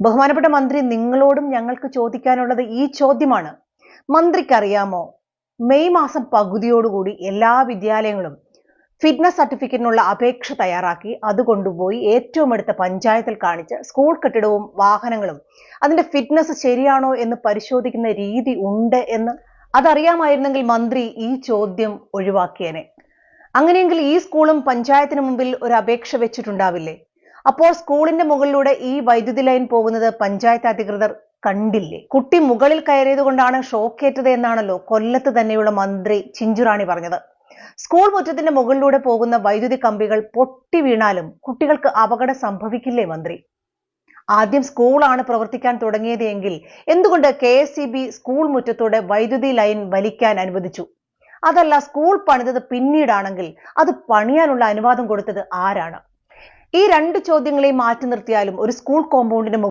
ബഹുമാനപ്പെട്ട മന്ത്രി നിങ്ങളോടും ഞങ്ങൾക്ക് ചോദിക്കാനുള്ളത് ഈ ചോദ്യമാണ്. മന്ത്രിക്കറിയാമോ? മെയ് മാസം പകുതിയോടുകൂടി എല്ലാ വിദ്യാലയങ്ങളും ഫിറ്റ്നസ് സർട്ടിഫിക്കറ്റിനുള്ള അപേക്ഷ തയ്യാറാക്കി. അത് കൊണ്ടുപോയി ഏറ്റവും അടുത്ത പഞ്ചായത്തിൽ കാണിച്ച് സ്കൂൾ കെട്ടിടവും വാഹനങ്ങളും അതിന്റെ ഫിറ്റ്നസ് ശരിയാണോ എന്ന് പരിശോധിക്കുന്ന രീതി ഉണ്ട് എന്ന് അതറിയാമായിരുന്നെങ്കിൽ മന്ത്രി ഈ ചോദ്യം ഒഴിവാക്കിയേനെ. അങ്ങനെയെങ്കിൽ ഈ സ്കൂളും പഞ്ചായത്തിന് മുമ്പിൽ ഒരു അപേക്ഷ വെച്ചിട്ടുണ്ടാവില്ലേ? അപ്പോൾ സ്കൂളിന്റെ മുകളിലൂടെ ഈ വൈദ്യുതി ലൈൻ പോകുന്നത് പഞ്ചായത്ത് അധികൃതർ കണ്ടില്ലേ? കുട്ടി മുകളിൽ കയറിയത് കൊണ്ടാണ് ഷോക്കേറ്റത് എന്നാണല്ലോ കൊല്ലത്ത് തന്നെയുള്ള മന്ത്രി ചിഞ്ചുറാണി പറഞ്ഞത്. സ്കൂൾ മുറ്റത്തിന്റെ മുകളിലൂടെ പോകുന്ന വൈദ്യുതി കമ്പികൾ പൊട്ടി വീണാലും കുട്ടികൾക്ക് അപകടം സംഭവിക്കില്ലേ മന്ത്രി? ആദ്യം സ്കൂളാണ് പ്രവർത്തിക്കാൻ തുടങ്ങിയത് എങ്കിൽ എന്തുകൊണ്ട് K S E B school മുറ്റത്തൂടെ വൈദ്യുതി ലൈൻ വലിക്കാൻ അനുവദിച്ചു? അതല്ല സ്കൂൾ പണിതത് പിന്നീടാണെങ്കിൽ അത് പണിയാനുള്ള അനുവാദം കൊടുത്തത് ആരാണ്? ഈ രണ്ട് ചോദ്യങ്ങളെയും മാറ്റി നിർത്തിയാലും ഒരു സ്കൂൾ കോമ്പൗണ്ടിന്